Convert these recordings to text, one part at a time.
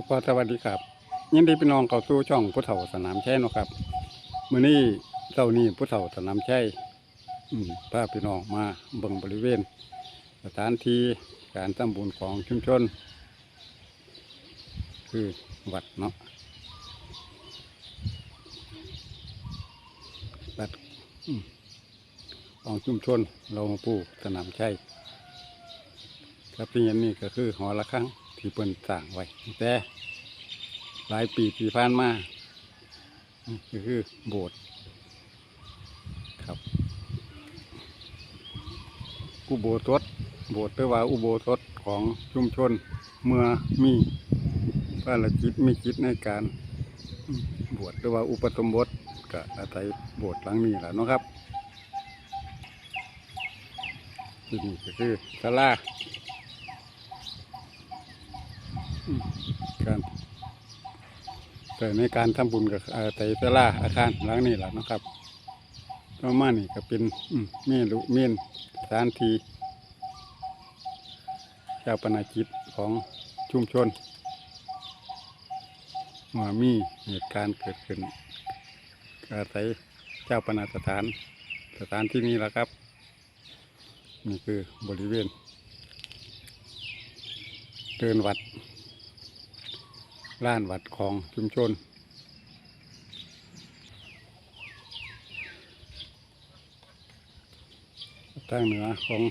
สุภาพสวัสดีครับ ยินดีพี่น้องเข้าสู่ช่องผู้เฒ่าสนามชัยนะครับมื้อนี้เจ้านี้ผู้เฒ่าสนามชัยอืมพาพี่น้องมาเบิ่งบริเวณ สถานที่การทำบุญของชุมชน คือวัดเนาะวัดอืมของชุมชนเราปู่สนามชัยครับที่เห็นนี่ก็คือหอระฆัง ที่เปิ้นสร้างไว้แต่หลายปีที่ผ่านมาก็คือโบสถ์ครับอุโบสถโบสถ์หรือว่าอุโบสถของชุมชนเมื่อมีภารกิจมีกิจในการบวชหรือว่าอุปสมบทก็อาศัยโบสถ์หลังนี้แหละนะครับที่นี่ก็คือศาลา การแต่ในการทำบุญกับไตรเตล่าอาคารหลังนี้แหละนะครับต่อมานี่ก็เป็นเมลุเมนสถานที่เจ้าปนาจิตของชุมชนเมื่อมีเหตุการณ์เกิดขึ้นก็อาศัยเจ้าปนาสถานสถานที่นี้แหละครับ นี่คือบริเวณเดินวัด ล้านวัดของชุมชน ทางเหนือของ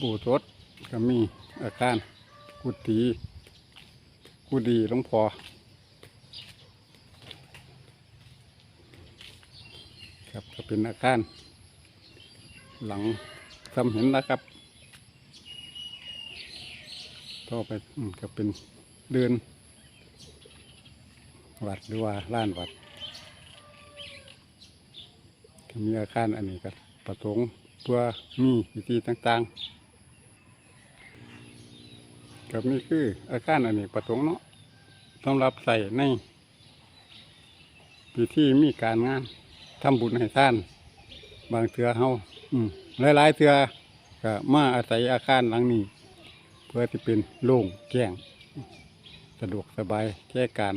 บูทศก็มีอาคารกุฏิกุดีหลวงพอครับก็เป็นอาคารหลังซ้ำเห็นนะครับ ต่อไปก็เป็นเดือน วัดหรือว่าล้านวัดก็มีอาคารอันนี้ก็ประสงค์เพื่อมีพิธีต่างๆกับนี่คืออาคารอันนี้ประสงค์เนาะสำหรับใส่ในพิธีมีการงานทำบุญให้ท่าน บางเถือเฮาหลายๆเถือก็มาอาศัยอาคารหลังนี้ เพื่อที่เป็นโล่งแจ้งสะดวกสบายแก้การ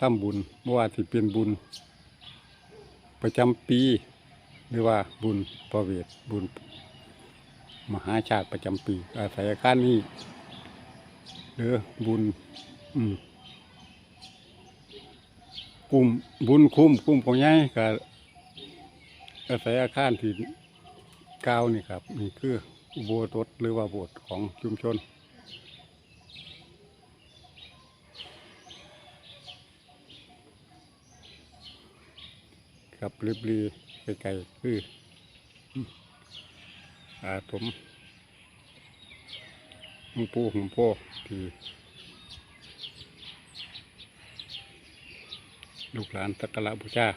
ทำบุญไม่ว่าที่เป็นบุญ ประจำปี หรือว่าบุญประเวทบุญ มหาชาติประจำปี อาศัยอาการนี้หรือบุญอืมกลุ่มบุญคุ้มกลุ่มของใหญ่ก็อาศัยอาคารที่เก้านี่ครับ นี่คืออุโบสถหรือว่าโบสถ์ของชุมชน กับริบรีไกลๆคืออืมอาถมหลวงปู่หลวงพ่อที่ลูกหลานสักการะบูชา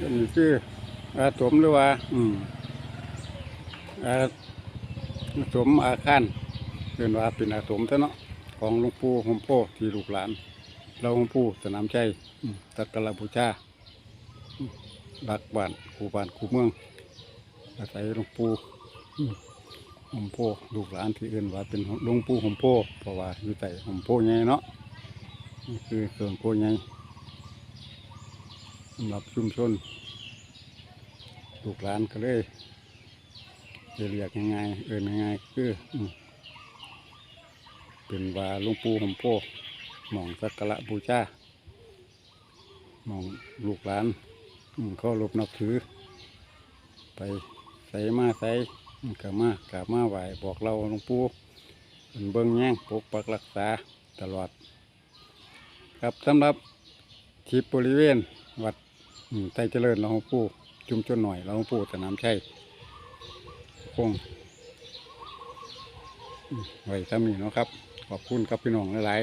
อันนี้คืออาถมหรือว่า อืมอาสมอาคาร เป็นว่าเป็นอาสมซะเนาะของหลวงปู่หลวงพ่อที่ลูกหลาน เราหลวงปู่สนามชัยอืมสักกระบูชารักบ้านคูบ้านคูเมือง อาศัยหลวงปู่อืมหลวงพ่อลูกหลานที่อื่นว่าเป็นหลวงปู่หลวงพ่อเพราะว่าอยู่ใต้หลวงพ่อใหญ่เนาะนี่คือเครื่องโพใหญ่สำหรับชุมชนลูกหลานก็เลยเรียกง่ายๆเอินง่ายๆคือ เป็นว่าหลวงปู่หลวงพ่อหมองสักการะบูชาหมองลูกหลานเขารบนับถือ ไปใส่มาใส่กะมากะมาไหวบอกเราหลวงปู่เป็นเบิ้งแย่งปกปักรักษาตลอด ครับสำหรับที่บริเวณวัดไตรเจริญหลวงปู่ชุมชนหน่อยหลวงปู่สนามชัยคงไว้ทำนี่เนาะครับ ขอบคุณครับพี่น้องหลาย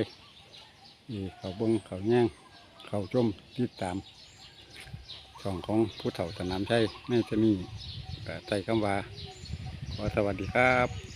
ๆที่เขาเบิ้งเขาแย่งเขาจมติดตามช่องของผู้เฒ่าสนามชัยในที่นี่ก็ใจคำว่าขอสวัสดีครับ